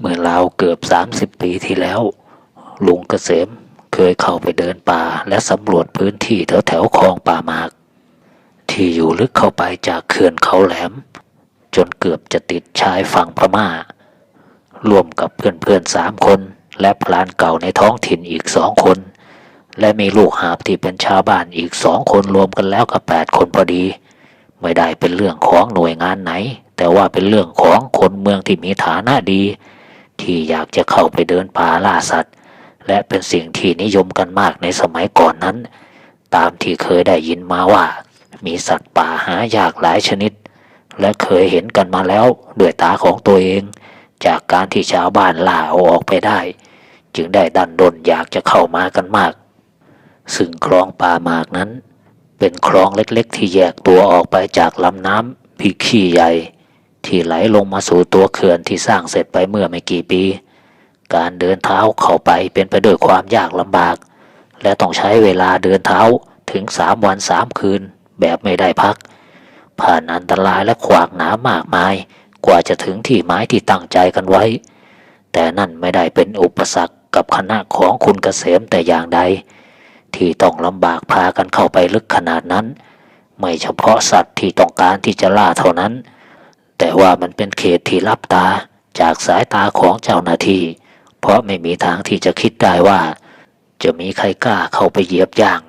เมื่อราวเกือบสามสิบปีที่แล้ว ลุงเกษมเคยเข้าไปเดินป่าและสำรวจพื้นที่แถวแถวคลองป่าหมาก ที่อยู่ลึกเข้าไปจากเขื่อนเขาแหลม จนเกือบจะติดชายฝั่งพม่ารวมกับเพื่อนๆสามคน และพลานเก่าในท้องถิ่นอีกสองคน และมีลูกหาบที่เป็นชาวบ้านอีกสองคนรวมกันแล้วก็แปดคนพอดี ไม่ได้เป็นเรื่องของหน่วยงานไหน แต่ว่าเป็นเรื่องของคนเมืองที่มีฐานะดี ที่อยากจะเข้าไปเดินป่าล่าสัตว์ และเป็นสิ่งที่นิยมกันมากในสมัยก่อนนั้น ตามที่เคยได้ยินมาว่า มีสัตว์ป่าหายากหลายชนิด และเคยเห็นกันมาแล้วด้วยตาของตัวเอง จากการที่ชาวบ้านล่าเอาออกไปได้ จึงได้ดันดนอยากจะเข้ามากันมาก ซึ่งคลองป่าหมากนั้น เป็นคลองเล็กๆ ที่แยกตัวออกไปจากลำน้ำพิขี้ใหญ่ ที่ไหลลงมาสู่ตัวเขื่อนที่สร้างเสร็จไปเมื่อไม่กี่ปี การเดินเท้าเข้าไปเป็นไปด้วยความยากลำบาก และต้องใช้เวลาเดินเท้าถึงสามวันสามคืนแบบไม่ได้พัก ผ่านอันตรายและขวากหนามากมาย กว่าจะถึงที่หมายที่ตั้งใจกันไว้ แต่นั่นไม่ได้เป็นอุปสรรคกับคณะของคุณเกษมแต่อย่างใด ที่ต้องลำบากพากันเข้าไปลึกขนาดนั้น ไม่เฉพาะสัตว์ที่ต้องการที่จะล่าเท่านั้น แต่ว่ามันเป็นเขตที่ลับตาจากสายตาของเจ้าหน้าที่ เพราะไม่มีทางที่จะคิดได้ว่า จะมีใครกล้าเข้าไปเหยียบย่าง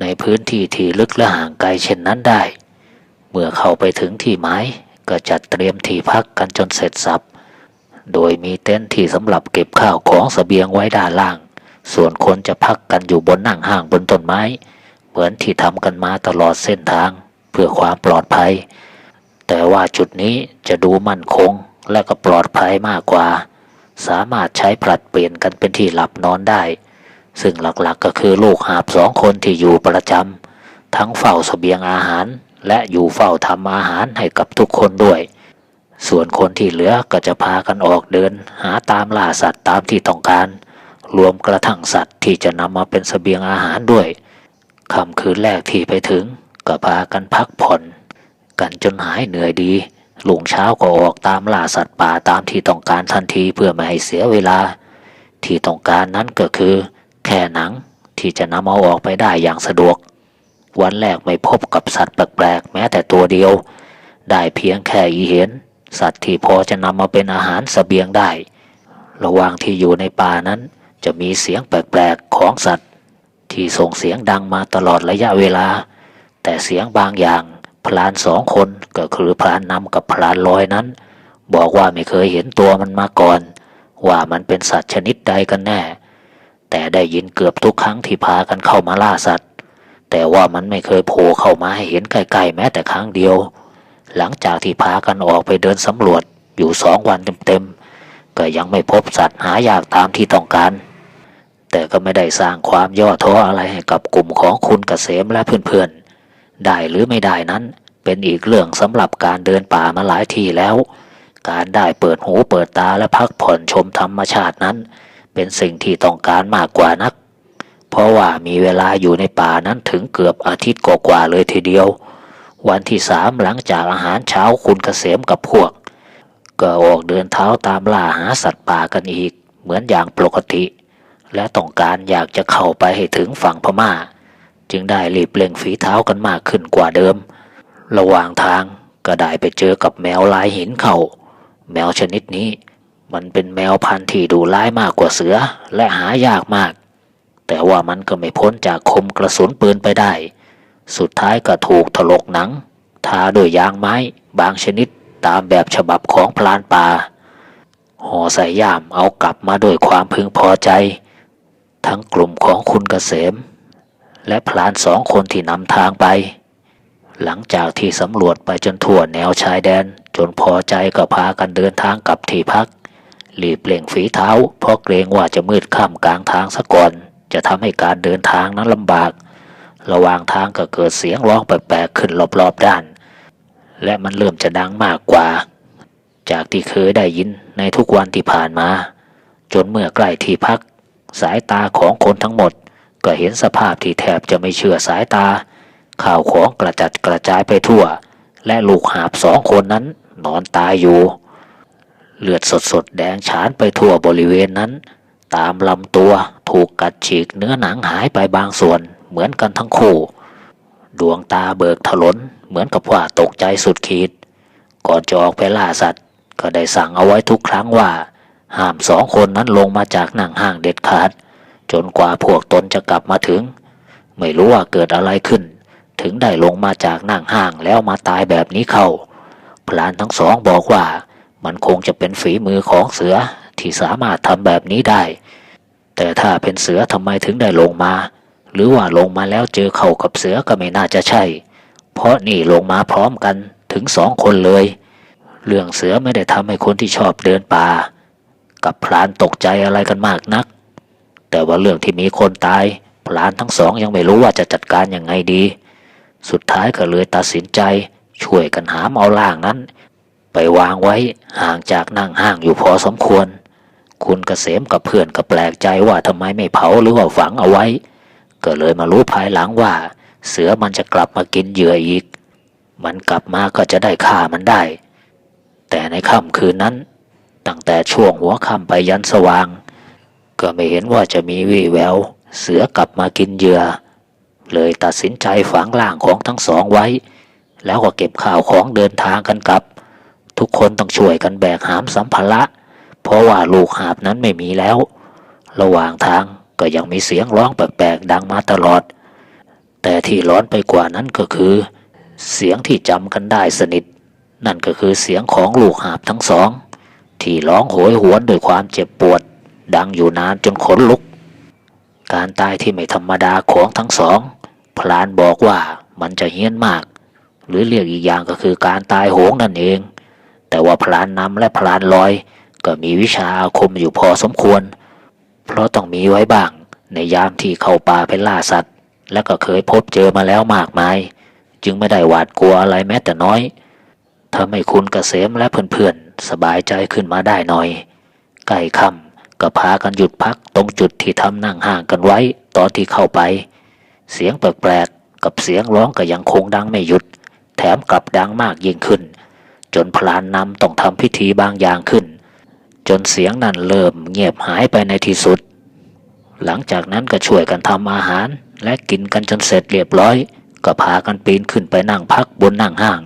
ในพื้นที่ที่ลึกและห่างไกลเช่นนั้นได้ เมื่อเข้าไปถึงที่หมายก็จัดเตรียมที่พักกันจนเสร็จสับ โดยมีเต็นท์ที่สำหรับเก็บข้าวของเสบียงไว้ด้านล่าง ส่วนคนจะพักกันอยู่บนนั่งห้างบนต้นไม้ เหมือนที่ทำกันมาตลอดเส้นทาง เพื่อความปลอดภัย แต่ว่าจุดนี้จะดูมั่นคงและก็ปลอดภัยมากกว่า สามารถใช้ผลัดเปลี่ยนกันเป็นที่หลับนอนได้ ซึ่งหลักๆก็คือลูกหาบสองคนที่อยู่ประจำทั้งเฝ้าสเสบียงอาหาร และอยู่เฝ้าทำอาหารให้กับทุกคนด้วย ส่วนคนที่เหลือก็จะพากันออกเดิน หาตามล่าสัตว์ตามที่ต้องการ รวมกระทั่งสัตว์ที่จะนำมาเป็นสเสบียงอาหารด้วยค่ำคืนแรกที่ไปถึงก็พากันพักผ่อน กันจนหายเหนื่อยดี ลุงเช้าก็ออกตามล่าสัตว์ป่าตามที่ต้องการทันทีเพื่อไม่ให้เสียเวลา ที่ต้องการนั้นก็คือ แค่หนังที่จะนำเอาออกไปได้อย่างสะดวก วันแรกไม่พบกับสัตว์แปลกๆแม้แต่ตัวเดียว ได้เพียงแค่อีเห็น สัตว์ที่พอจะนำมาเป็นอาหารสเสบียงได้ ระหว่างที่อยู่ในป่านั้น จะมีเสียงแปลกๆของสัตว์ ที่ส่งเสียงดังมาตลอดระยะเวลา แต่เสียงบางอย่าง พลานสองคนก็คือพลานนำกับพลานลอยนั้น บอกว่าไม่เคยเห็นตัวมันมาก่อน ว่ามันเป็นสัตว์ชนิดใดกันแน่ แต่ได้ยินเกือบทุกครั้งที่พากันเข้ามาล่าสัตว์ แต่ว่ามันไม่เคยโผล่เข้ามาให้เห็นใกล้ๆแม้แต่ครั้งเดียว หลังจากที่พากันออกไปเดินสำรวจอยู่สองวันเต็มๆก็ยังไม่พบสัตว์หายากตามที่ต้องการ แต่ก็ไม่ได้สร้างความย่อท้ออะไรให้กับกลุ่มของคุณเกษมและเพื่อนๆ ได้หรือไม่ได้นั้น เป็นอีกเรื่องสำหรับการเดินป่ามาหลายทีแล้ว การได้เปิดหูเปิดตาและพักผ่อนชมธรรมชาตินั้น เป็นสิ่งที่ต้องการมากกว่านัก เพราะว่ามีเวลาอยู่ในป่านั้นถึงเกือบอาทิตย์กว่าๆเลยทีเดียว วันที่สามหลังจากอาหารเช้าคุณเกษมกับพวก ก็ออกเดินเท้าตามล่าหาสัตว์ป่ากันอีก เหมือนอย่างปกติ และต้องการอยากจะเข้าไปให้ถึงฝั่งพม่า จึงได้รีบเร่งฝีเท้ากันมากขึ้นกว่าเดิม ระหว่างทางก็ได้ไปเจอกับแมวลายหินเขาแมวชนิดนี้ มันเป็นแมวพันธุ์ที่ดูร้ายมากกว่าเสือและหายากมาก แต่ว่ามันก็ไม่พ้นจากคมกระสุนปืนไปได้ สุดท้ายก็ถูกถลกหนัง ทาด้วยยางไม้ บางชนิดตามแบบฉบับของพลานป่าห่อใส่ย่ามเอากลับมาด้วยความพึงพอใจ ทั้งกลุ่มของคุณเกษม และพลานสองคนที่นำทางไป หลังจากที่สำรวจไปจนทั่วแนวชายแดน จนพอใจก็พากันเดินทางกลับที่พักรีบเร่งฝีเท้า เพราะเกรงว่าจะมืดค่ำกลางทางซะก่อน จะทำให้การเดินทางนั้นลำบาก ระหว่างทางก็เกิดเสียงร้องแปลกๆขึ้นรอบๆด้าน และมันเริ่มจะดังมากกว่า จากที่เคยได้ยินในทุกวันที่ผ่านมา จนเมื่อใกล้ที่พัก สายตาของคนทั้งหมด ก็เห็นสภาพที่แทบจะไม่เชื่อสายตา ข่าวของกระจัดกระจายไปทั่ว และลูกหาบสองคนนั้นนอนตายอยู่ เลือดสดๆแดงฉานไปทั่วบริเวณนั้น ตามลำตัวถูกกัดฉีกเนื้อหนังหายไปบางส่วนเหมือนกันทั้งคู่ ดวงตาเบิกถลนเหมือนกับว่าตกใจสุดขีด ก่อนจะออกไปล่าสัตว์ ก็ได้สั่งเอาไว้ทุกครั้งว่าห้ามสองคนนั้นลงมาจากหนังห้างเด็ดขาด จนกว่าพวกตนจะกลับมาถึง ไม่รู้ว่าเกิดอะไรขึ้น ถึงได้ลงมาจากนั่งห้างแล้วมาตายแบบนี้เข้า พลานทั้งสองบอกว่า มันคงจะเป็นฝีมือของเสือที่สามารถทำแบบนี้ได้ แต่ถ้าเป็นเสือทำไมถึงได้ลงมา หรือว่าลงมาแล้วเจอเข้ากับเสือก็ไม่น่าจะใช่ เพราะนี่ลงมาพร้อมกันถึงสองคนเลย เรื่องเสือไม่ได้ทำให้คนที่ชอบเดินป่า กับพลานตกใจอะไรกันมากนัก แต่ว่าเรื่องที่มีคนตายพลานทั้งสองยังไม่รู้ว่าจะจัดการยังไงดี สุดท้ายก็เลยตัดสินใจ ช่วยกันหามเอาล่างนั้น ไปวางไว้ห่างจากนั่งห้างอยู่พอสมควร คุณเกษมกับเพื่อนก็แปลกใจว่าทำไมไม่เผาหรือว่าฝังเอาไว้ ก็เลยมารู้ภายหลังว่า เสือมันจะกลับมากินเหยื่ออีก มันกลับมาก็จะได้ฆ่ามันได้ แต่ในค่ำคืนนั้น ตั้งแต่ช่วงหัวค่ำไปยันสว่าง ก็ไม่เห็นว่าจะมีวี่แวว เสือกลับมากินเหยื่อ เลยตัดสินใจฝังร่างของทั้งสองไว้ แล้วก็เก็บข้าวของเดินทางกันกลับ ทุกคนต้องช่วยกันแบกหามสัมภาระ เพราะว่าลูกหาบนั้นไม่มีแล้ว ระหว่างทางก็ยังมีเสียงร้องแปลกๆดังมาตลอด แต่ที่ร้อนไปกว่านั้นก็คือ เสียงที่จำกันได้สนิท นั่นก็คือเสียงของลูกหาบทั้งสอง ที่ร้องโหยหวนด้วยความเจ็บปวด ดังอยู่นานจนขนลุก การตายที่ไม่ธรรมดาของทั้งสอง พลานบอกว่ามันจะเฮี้ยนมาก หรือเรียกอีกอย่างก็คือการตายโหงนั่นเอง แต่ว่าพลานนำและพลานลอย ก็มีวิชาอาคมอยู่พอสมควร เพราะต้องมีไว้บ้าง ในยามที่เข้าป่าไปล่าสัตว์ และก็เคยพบเจอมาแล้วมากมาย จึงไม่ได้หวาดกลัวอะไรแม้แต่น้อยทำให้คุณเกษมและเพื่อนๆสบายใจขึ้นมาได้หน่อย ใกล้ค่ำ ก็พากันหยุดพักตรงจุดที่ทำนั่งห่างกันไว้ตอนที่เข้าไป เสียงแปลกๆกับเสียงร้องก็ยังคงดังไม่หยุด แถมกลับดังมากยิ่งขึ้น จนพลานนำต้องทำพิธีบางอย่างขึ้น จนเสียงนั้นเริ่มเงียบหายไปในที่สุด หลังจากนั้นก็ช่วยกันทำอาหารและกินกันจนเสร็จเรียบร้อย ก็พากันปีนขึ้นไปนั่งพักบนนั่งห้าง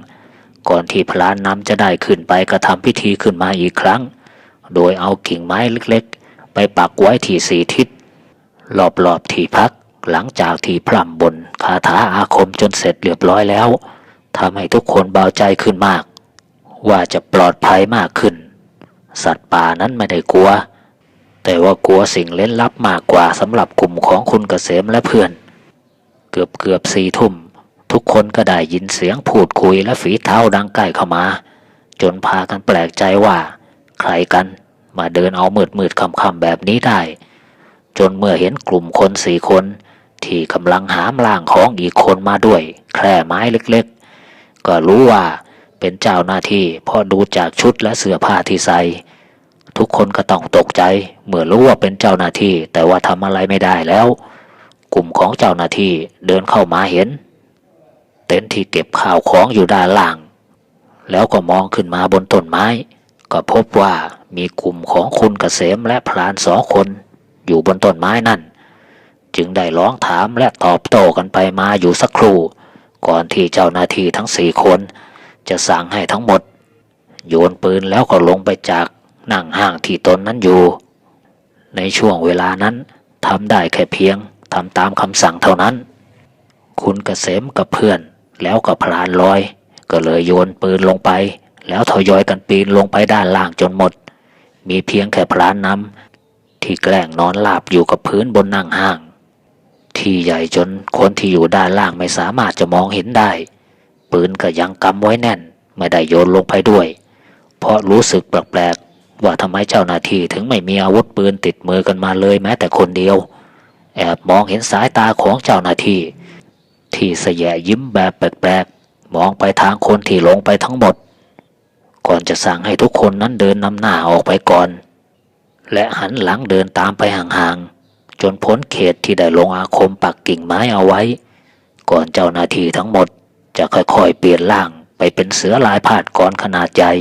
ก่อนที่พลานนำจะได้ขึ้นไปกระทำพิธีขึ้นมาอีกครั้ง โดยเอากิ่งไม้เล็ก ไปปักไว้ที่สี่ทิศรอบๆที่พัก หลังจากที่พร่ำบนคาถาอาคมจนเสร็จเรียบร้อยแล้วทำให้ทุกคนเบาใจขึ้นมาก ว่าจะปลอดภัยมากขึ้น สัตว์ป่านั้นไม่ได้กลัว แต่ว่ากลัวสิ่งเล่นลับมากกว่าสำหรับกลุ่มของคุณเกษมและเพื่อน เกือบเกือบสี่ทุ่ม ทุกคนก็ได้ยินเสียงพูดคุยและฝีเท้าดังใกล้เข้ามา จนพากันแปลกใจว่า ใครกัน มาเดินเอามืดมืดๆค่ำๆแบบนี้ได้ จนเมื่อเห็นกลุ่มคนสี่คน ที่กำลังหามล่างของอีกคนมาด้วย แคร่ไม้เล็กๆ ก็รู้ว่าเป็นเจ้าหน้าที่เพอดูจากชุดและเสื้อผ้าที่ใส่ทุกคนก็ต้องตกใจ เมื่อรู้ว่าเป็นเจ้าหน้าที่ แต่ว่าทำอะไรไม่ได้แล้ว กลุ่มของเจ้าหน้าที่เดินเข้ามาเห็น เต็นท์ที่เก็บข้าวของอยู่ด้านล่าง แล้วก็มองขึ้นมาบนต้นไม้ ก็พบว่า มีกลุ่มของคุณเกษมและพลานสองคน อยู่บนต้นไม้นั่น จึงได้ร้องถามและตอบโต้กันไปมาอยู่สักครู่ ก่อนที่เจ้าหน้าที่ทั้งสี่คน จะสั่งให้ทั้งหมด โยนปืนแล้วก็ลงไปจากนั่งห้างที่ตนนั้นอยู่ ในช่วงเวลานั้นทำได้แค่เพียงทำตามคำสั่งเท่านั้น คุณเกษมกับเพื่อนแล้วก็พลานลอย ก็เลยโยนปืนลงไป แล้วทยอยกันปีนลงไปด้านล่างจนหมด มีเพียงแค่พลานนำที่แกล้งนอนหลับอยู่กับพื้นบนนั่งห้าง ที่ใหญ่จนคนที่อยู่ด้านล่างไม่สามารถจะมองเห็นได้ ปืนก็ยังกำไว้แน่น ไม่ได้โยนลงไปด้วย เพราะรู้สึกแปลกๆว่าทำไมเจ้าหน้าที่ถึงไม่มีอาวุธปืนติดมือกันมาเลยแม้แต่คนเดียว แอบมองเห็นสายตาของเจ้าหน้าที่ ที่เสยยิ้มแบบแปลกๆมองไปทางคนที่ลงไปทั้งหมด ก่อนจะสั่งให้ทุกคนนั้นเดินนำหน้าออกไปก่อน และหันหลังเดินตามไปห่างๆ จนพ้นเขตที่ได้ลงอาคมปักกิ่งไม้เอาไว้ ก่อนเจ้าหน้าที่ทั้งหมดจะค่อยๆเปลี่ยนร่างไปเป็นเสือลายพาดกรขนาดใหญ่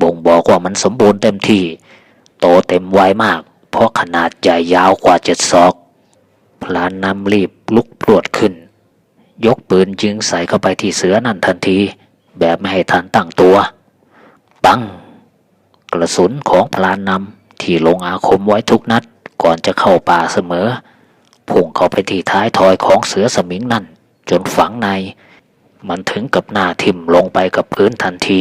บบ่งบอกว่ามันสมบูรณ์เต็มที่ โตเต็มวัยมาก เพราะขนาดใหญ่ยาวกว่าเจ็ดศอก พลานนำรีบลุกพรวดขึ้น ยกปืนยิงใส่เข้าไปที่เสือนั่นทันที แบบไม่ให้ทันตั้งตัว ปัง กระสุนของพลานนำที่ลงอาคมไว้ทุกนัด ก่อนจะเข้าป่าเสมอ พุ่งเข้าไปที่ท้ายทอยของเสือสมิงนั่น จนฝังใน มันถึงกับหน้าทิ่มลงไปกับพื้นทันที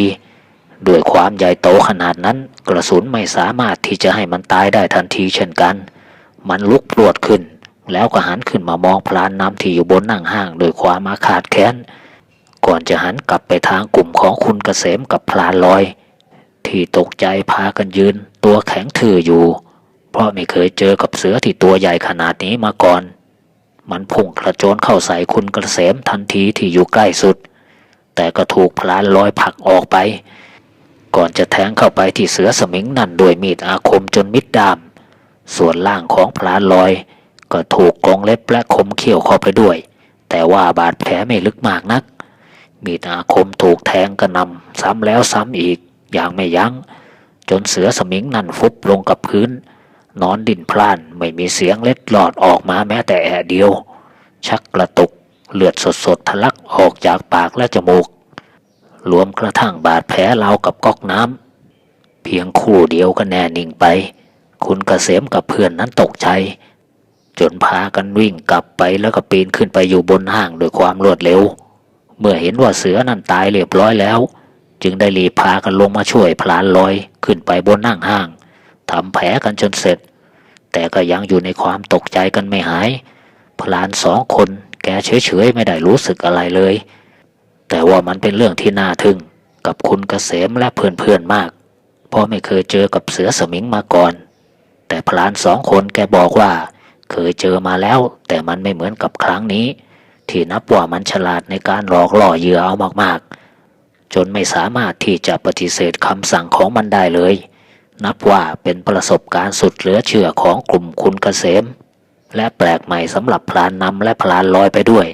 ด้วยความใหญ่โตขนาดนั้น กระสุนไม่สามารถที่จะให้มันตายได้ทันทีเช่นกัน มันลุกพรวดขึ้น แล้วก็หันขึ้นมามองพลานน้ำที่อยู่บนนั่งห้างด้วยความอาฆาตแค้น ก่อนจะหันกลับไปทางกลุ่มของคุณเกษมกับพลานลอย ที่ตกใจพากันยืน ตัวแข็งทื่ออยู่ เพราะไม่เคยเจอกับเสือที่ตัวใหญ่ขนาดนี้มาก่อน มันพุ่งกระโจนเข้าใส่คุณกระเกษมทันทีที่อยู่ใกล้สุด แต่ก็ถูกพลานลอยผลักออกไป ก่อนจะแทงเข้าไปที่เสือสมิงนั่นด้วยมีดอาคมจนมิดดาม ส่วนล่างของพลานลอย ก็ถูกกรงเล็บและคมเขี้ยวเข้าไปด้วย แต่ว่าบาดแผลไม่ลึกมากนัก มีดอาคมถูกแทงกระนำซ้ำแล้วซ้ำอีก อย่างไม่ยัง้ง จนเสือสมิงนั่นฟุบลงกับพื้น นอนดิ่นพล่านไม่มีเสียงเล็ดหลอดออกมาแม้แต่แอะเดียว ชักกระตุกเลือดสดๆทะลักออกจากปากและจมูก รวมกระทั่งบาดแผลเรากับก๊อกน้ำเพียงครู่เดียวก็แน่นิ่งไป คุณเกษมกับเพื่อนนั้นตกใจ จนพากันวิ่งกลับไปแล้วก็ปีนขึ้นไปอยู่บนห้างด้วยความรวดเร็ว เมื่อเห็นว่าเสือนั้นตายเรียบร้อยแล้ว จึงได้รีพากันลงมาช่วยพลานลอยขึ้นไปบนนั่งห้างทำแผลกันจนเสร็จ แต่ก็ยังอยู่ในความตกใจกันไม่หาย พลานสองคนแกเฉยๆไม่ได้รู้สึกอะไรเลย แต่ว่ามันเป็นเรื่องที่น่าทึ่งกับคุณเกษมและเพื่อนๆมาก เพราะไม่เคยเจอกับเสือสมิงมาก่อน แต่พลานสองคนแกบอกว่า เคยเจอมาแล้ว แต่มันไม่เหมือนกับครั้งนี้ ที่นับว่ามันฉลาดในการหลอกล่อเหยื่อเอามากๆ จนไม่สามารถที่จะปฏิเสธคำสั่งของมันได้เลย นับว่าเป็นประสบการณ์สุดเหลือเชื่อของกลุ่มคุณเกษม และแปลกใหม่สำหรับพลานนำและพลานลอยไปด้วย